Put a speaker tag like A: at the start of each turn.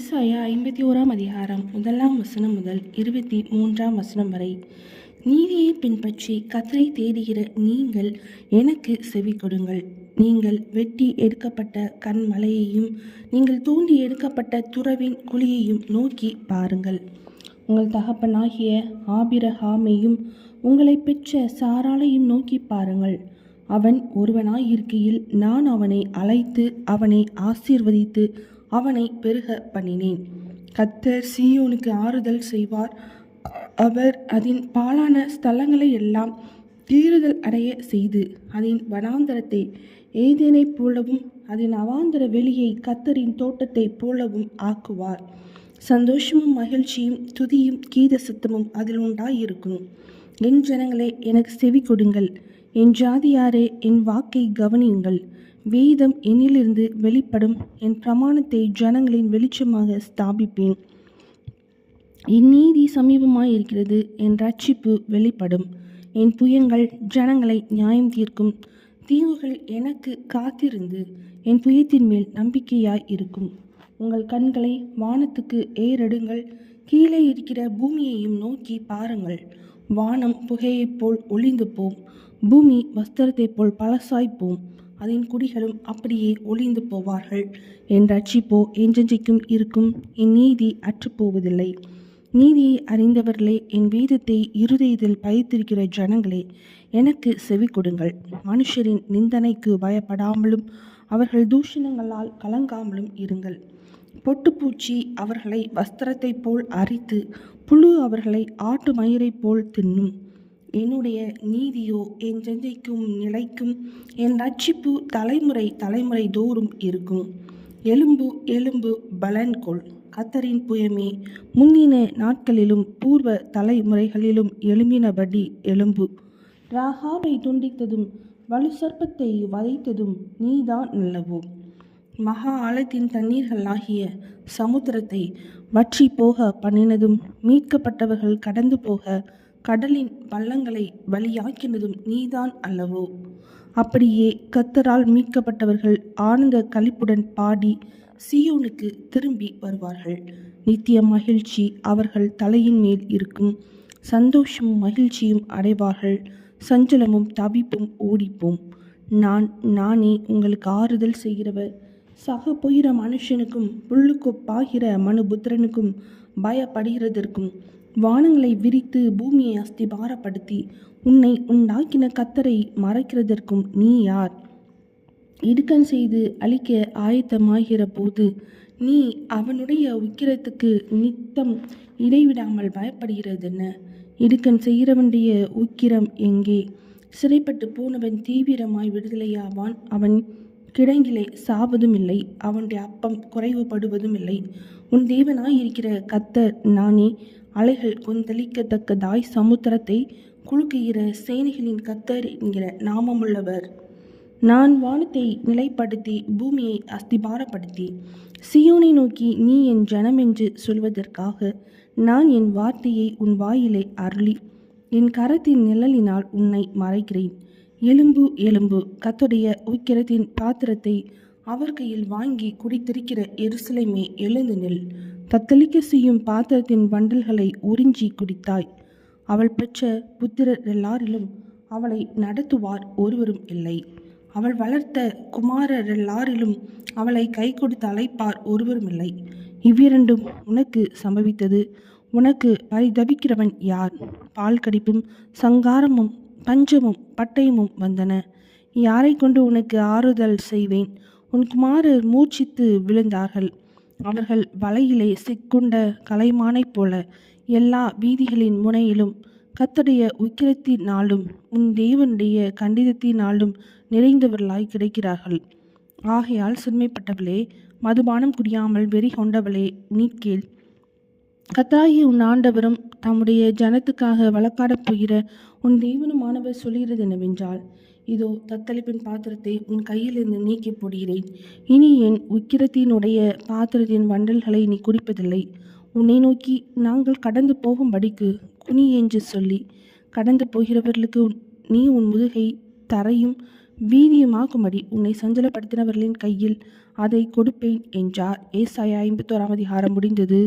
A: ஈசாயா ஐம்பத்தி ஓராம் அதிகாரம் முதலாம் வசனம் முதல் இருபத்தி மூன்றாம் வசனம் வரை. நீதியை பின்பற்றி கத்தரை தேடுகிற நீங்கள் எனக்கு செவி கொடுங்கள். நீங்கள் வெட்டி எடுக்கப்பட்ட கண்மலையையும் நீங்கள் தூண்டி எடுக்கப்பட்ட துறவின் குழியையும் நோக்கி பாருங்கள். உங்கள் தகப்பனாகிய ஆபிரஹாமையும் உங்களை பெற்ற சாராளையும் நோக்கி பாருங்கள். அவன் ஒருவனாயிருக்கையில் நான் அவனை அழைத்து அவனை ஆசீர்வதித்து அவனை பெருக பண்ணினேன். கத்தர் சீயோனுக்கு ஆறுதல் செய்வார். அவர் அதன் பாழான ஸ்தலங்களை எல்லாம் தீருதல் அடைய செய்து அதன் வனாந்தரத்தை ஏதேனைப் போலவும் அதன் அவாந்தர வெளியை கத்தரின் தோட்டத்தைப் போலவும் ஆக்குவார். சந்தோஷமும் மகிழ்ச்சியும் துதியும் கீத சத்தமும் அதில் உண்டாயிருக்கும். என் ஜனங்களே எனக்கு செவி கொடுங்கள். என் ஜாதியாரே என் வாக்கை கவனியுங்கள். வேதம் என்னிலிருந்து வெளிப்படும் என் பிரமாணத்தை ஜனங்களின் வெளிச்சமாக ஸ்தாபிப்பேன். என் நீதி சமீபமாய் இருக்கிறது என் ரட்சிப்பு வெளிப்படும். என் புயங்கள் ஜனங்களை நியாயம் தீர்க்கும். தீங்குகள் எனக்கு காத்திருந்து என் புயத்தின் மேல் நம்பிக்கையாய் இருக்கும். உங்கள் கண்களை வானத்துக்கு ஏறெடுங்கள். கீழே இருக்கிற பூமியையும் நோக்கி பாருங்கள். வானம் புகையைப் போல் ஒளிந்து போம். பூமி வஸ்திரத்தைப் போல் பழசாய்ப்போம். அதன் குடிகளும் அப்படியே ஒளிந்து போவார்கள். என் ரட்சிப்போ என்றென்றைக்கும் இருக்கும். என் நீதி அற்றுப்போவதில்லை. நீதியை அறிந்தவர்களே என் வேதத்தை இருதயத்தில் பயத்திருக்கிற ஜனங்களே எனக்கு செவி கொடுங்கள். மனுஷரின் நிந்தனைக்கு பயப்படாமலும் அவர்கள் தூஷணங்களால் கலங்காமலும் இருங்கள். பொட்டுப்பூச்சி அவர்களை வஸ்திரத்தைப் போல் அரித்து புழு அவர்களை ஆட்டு மயிரைப் போல் தின்னும். என்னுடைய நீதியோ என் ஜெஞ்சைக்கும் நிலைக்கும் என் ரட்சிப்பு தலைமுறை தலைமுறை தோறும் இருக்கும். எலும்பு எலும்பு பலன்கொள் கத்தரின் புயமே முந்தின நாட்களிலும் பூர்வ தலைமுறைகளிலும் எழும்பினபடி எலும்பு. ராகாவை துண்டித்ததும் வலு சர்ப்பத்தை வதைத்ததும் நீதான் நல்லவோ. மகா ஆழத்தின் தண்ணீர்களாகிய சமுத்திரத்தை வற்றி போக பண்ணினதும் மீட்கப்பட்டவர்கள் கடந்து போக கடலின் பள்ளங்களை வழியாக்கினதும் நீதான் அல்லவோ? அப்படியே கத்தரால் மீட்கப்பட்டவர்கள் ஆனந்த களிப்புடன் பாடி சியோனுக்கு திரும்பி வருவார்கள். நித்திய மகிழ்ச்சி அவர்கள் தலையின் மேல் இருக்கும். சந்தோஷமும் மகிழ்ச்சியும் அடைவார்கள். சஞ்சலமும் தவிப்பும் ஓடிப்போம். நான் நானே உங்களுக்கு ஆறுதல் செய்கிறவர். சக போகிற மனுஷனுக்கும் புல்லுக்கொப்பாகிற மனுபுத்திரனுக்கும் பயப்படுகிறதற்கும் வானங்களை விரித்து பூமியை அஸ்திபாரப்படுத்தி உன்னை உண்டாக்கின கத்தரை மறைக்கிறதற்கும் நீ யார்? இடுக்கன் செய்து அழிக்க ஆயத்தமாகிற போது நீ அவனுடைய உக்கிரத்துக்கு நித்தம் இடைவிடாமல் பயப்படுகிறதென்ன? இடுக்கன் செய்கிறவனுடைய உக்கிரம் எங்கே? சிறைப்பட்டு போனவன் தீவிரமாய் விடுதலையாவான் அவன் கிடங்கிலே சாவதும் இல்லை அவனுடைய அப்பம் குறைவுபடுவதும் இல்லை உன் தேவனாய் இருக்கிற கத்தர் நானே அலைகள் கொந்தளிக்கத்தக்கதாய் சமுத்திரத்தை குலுக்குகிற சேனைகளின் கத்தர் என்கிற நாமமுள்ளவர். நான் வானத்தை நிலைப்படுத்தி பூமியை அஸ்திபாரப்படுத்தி சியோனை நோக்கி நீ என் ஜனம் என்று சொல்வதற்காக நான் என் வார்த்தையை உன் வாயிலை அருளி என் கரத்தின் நிழலினால் உன்னை மறைக்கிறேன். எலும்பு எலும்பு கத்துடைய உக்கிரத்தின் பாத்திரத்தை அவர் கையில் வாங்கி குடித்திருக்கிற எருசலேமே எழுந்து நில். தத்தளிக்க செய்யும் பாத்திரத்தின் வண்டல்களை உறிஞ்சி குடித்தாய். அவள் பெற்ற புத்திரர் எல்லாரிலும் அவளை நடத்துவார் ஒருவரும் இல்லை. அவள் வளர்த்த குமாரர் எல்லாரிலும் அவளை கை கொடுத்து அழைப்பார் ஒருவரும் இல்லை. இவ்விரண்டும் உனக்கு சம்பவித்தது. உனக்கு பரிதவிக்கிறவன் யார்? பால் கடிப்பும் சங்காரமும் பஞ்சமும் பட்டயமும் வந்தன. யாரை கொண்டு உனக்கு ஆறுதல் செய்வேன்? உன் குமாரர் மூர்ச்சித்து விழுந்தார்கள். அவர்கள் வலையிலே சிக்குண்ட கலைமானைப் போல எல்லா வீதிகளின் முனையிலும் கத்தடைய உக்கிரத்தினாலும் உன் தேவனுடைய கண்டிதத்தினாலும் நிறைந்தவர்களாய் கிடைக்கிறார்கள். ஆகையால் சிறுமைப்பட்டவளே மதுபானம் குடியாமல் வெறி கொண்டவளே நீ கேள். கத்தாகி உன் ஆண்டவரும் தம்முடைய ஜனத்துக்காக வழக்காடப் போகிற உன் தேவனுமானவர் சொல்கிறது என்னவென்றால் இதோ தத்தளிப்பின் பாத்திரத்தை உன் கையிலிருந்து நீக்கி போடுகிறேன். இனி என் உக்கிரத்தினுடைய பாத்திரத்தின் வண்டல்களை நீ குடிப்பதில்லை. உன்னை நோக்கி நாங்கள் கடந்து போகும்படிக்கு குனி என்று சொல்லி கடந்து போகிறவர்களுக்கு நீ உன் முதுகை தரையும் வீதியுமாக்கும்படி உன்னை சஞ்சலப்படுத்தினவர்களின் கையில் அதை கொடுப்பேன் என்றார். ஏசாயா ஐம்பத்தோராம் அதிகாரம் முடிந்தது.